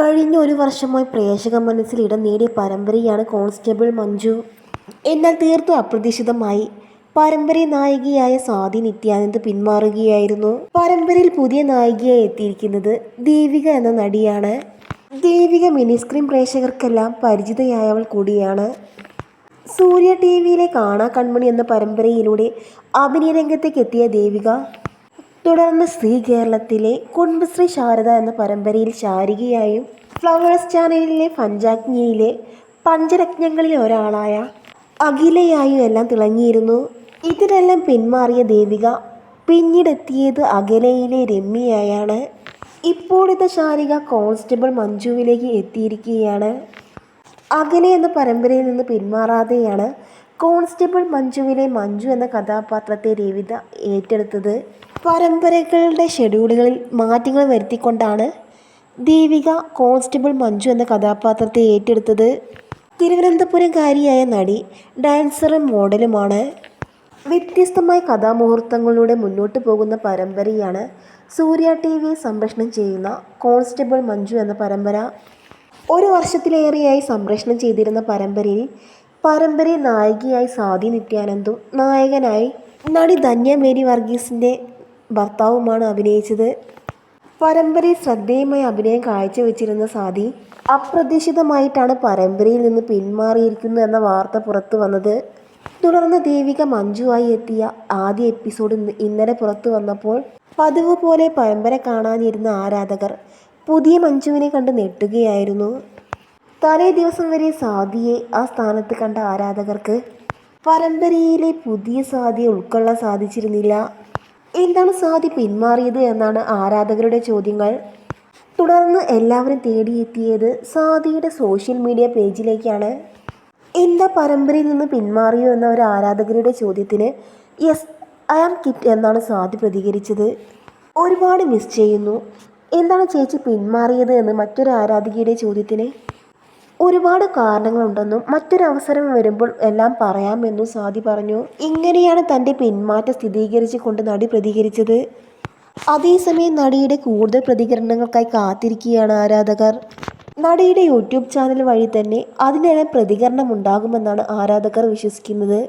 കഴിഞ്ഞ ഒരു വർഷമായി പ്രേക്ഷക മനസ്സിൽ ഇടം നേടിയ പരമ്പരയാണ് കോൺസ്റ്റബിൾ മഞ്ജു. എന്നാൽ തീർത്തും അപ്രതീക്ഷിതമായി പരമ്പര നായികയായ സ്വാതി നിത്യാനന്ദ് പിന്മാറുകയായിരുന്നു. പരമ്പരയിൽ പുതിയ നായികയായി എത്തിയിരിക്കുന്നത് ദേവിക എന്ന നടിയാണ്. ദേവിക മിനി സ്ക്രീൻ പ്രേക്ഷകർക്കെല്ലാം പരിചിതയായവൾ കൂടിയാണ്. സൂര്യ ടി വിയിലെ കാണാ കൺമണി എന്ന പരമ്പരയിലൂടെ അഭിനയ രംഗത്തേക്ക് എത്തിയ ദേവിക തുടർന്ന് സ്ത്രീ കേരളത്തിലെ കുടുംബശ്രീ ശാരദ എന്ന പരമ്പരയിൽ ശാരികയായും ഫ്ലവേഴ്സ് ചാനലിലെ പഞ്ചാഗ്നിയിലെ പഞ്ചരത്നങ്ങളിൽ ഒരാളായ അഖിലയായും എല്ലാം തിളങ്ങിയിരുന്നു. ഇതിനെല്ലാം പിന്മാറിയ ദേവിക പിന്നീടെത്തിയത് അഖിലയിലെ രമ്യയായാണ്. ഇപ്പോഴത്തെ ശാരിക കോൺസ്റ്റബിൾ മഞ്ജുവിലേക്ക് എത്തിയിരിക്കുകയാണ്. അഖില എന്ന പരമ്പരയിൽ നിന്ന് പിന്മാറാതെയാണ് കോൺസ്റ്റബിൾ മഞ്ജുവിലെ മഞ്ജു എന്ന കഥാപാത്രത്തെ രവിത ഏറ്റെടുത്തത് പരമ്പരകളുടെ ഷെഡ്യൂളുകളിൽ മാറ്റങ്ങൾ വരുത്തിക്കൊണ്ടാണ്. ദേവിക കോൺസ്റ്റബിൾ മഞ്ജു എന്ന കഥാപാത്രത്തെ ഏറ്റെടുത്തത് തിരുവനന്തപുരംകാരിയായ നടി ഡാൻസറും മോഡലുമാണ്. വ്യത്യസ്തമായ കഥാമുഹൂർത്തങ്ങളിലൂടെ മുന്നോട്ട് പോകുന്ന പരമ്പരയാണ് സൂര്യ ടി വി സംപ്രേഷണം ചെയ്യുന്ന കോൺസ്റ്റബിൾ മഞ്ജു എന്ന പരമ്പര. ഒരു വർഷത്തിലേറെയായി സംപ്രേഷണം ചെയ്തിരുന്ന പരമ്പരയിൽ പരമ്പരയിൽ നായികയായി സ്വാതി നിത്യാനന്ദും നായകനായി നടി ധന്യ മേരി വർഗീസിന്റെ ഭർത്താവുമാണ് അഭിനയിച്ചത്. പരമ്പരയിൽ ശ്രദ്ധേയമായ അഭിനയം കാഴ്ചവെച്ചിരുന്ന സാദി അപ്രതീക്ഷിതമായിട്ടാണ് പരമ്പരയിൽ നിന്ന് പിന്മാറിയിരിക്കുന്നു എന്ന വാർത്ത പുറത്തു വന്നത്. തുടർന്ന് ദേവിക മഞ്ജുവായി എത്തിയ ആദ്യ എപ്പിസോഡ് ഇന്ന് ഇന്നലെ പുറത്തു വന്നപ്പോൾ പതിവ് പോലെ പരമ്പര കാണാനിരുന്ന ആരാധകർ പുതിയ മഞ്ജുവിനെ കണ്ട് ഞെട്ടുകയായിരുന്നു. തലേ ദിവസം വരെ സാദിയെ ആ സ്ഥാനത്ത് കണ്ട ആരാധകർക്ക് പരമ്പരയിലെ പുതിയ സാദിയെ ഉൾക്കൊള്ളാൻ സാധിച്ചിരുന്നില്ല. എന്താണ് സാദി പിന്മാറിയത് എന്നാണ് ആരാധകരുടെ ചോദ്യങ്ങൾ. തുടർന്ന് എല്ലാവരും തേടിയെത്തിയത് സാദിയുടെ സോഷ്യൽ മീഡിയ പേജിലേക്കാണ്. എന്താ പരമ്പരയിൽ നിന്ന് പിന്മാറിയോ എന്ന ഒരു ആരാധകരുടെ ചോദ്യത്തിന് യെസ് ഐ ആം കിറ്റ് എന്നാണ് സാദി പ്രതികരിച്ചത്. ഒരുപാട് മിസ് ചെയ്യുന്നു. എന്താണ് ചേച്ചി പിന്മാറിയത് എന്ന് മറ്റൊരു ആരാധികയുടെ ചോദ്യത്തിന്? ഒരുപാട് കാരണങ്ങളുണ്ടെന്നും മറ്റൊരവസരം വരുമ്പോൾ എല്ലാം പറയാമെന്നും സാദി പറഞ്ഞു. ഇങ്ങനെയാണ് തന്റെ പിന്മാറ്റം സ്ഥിരീകരിച്ചു കൊണ്ട് നടി പ്രതികരിച്ചത്. അതേസമയം നടിയുടെ കൂടുതൽ പ്രതികരണങ്ങൾക്കായി കാത്തിരിക്കുകയാണ് ആരാധകർ. നടിയുടെ യൂട്യൂബ് ചാനൽ വഴി തന്നെ അതിനേറെ പ്രതികരണം ഉണ്ടാകുമെന്നാണ് ആരാധകർ വിശ്വസിക്കുന്നത്.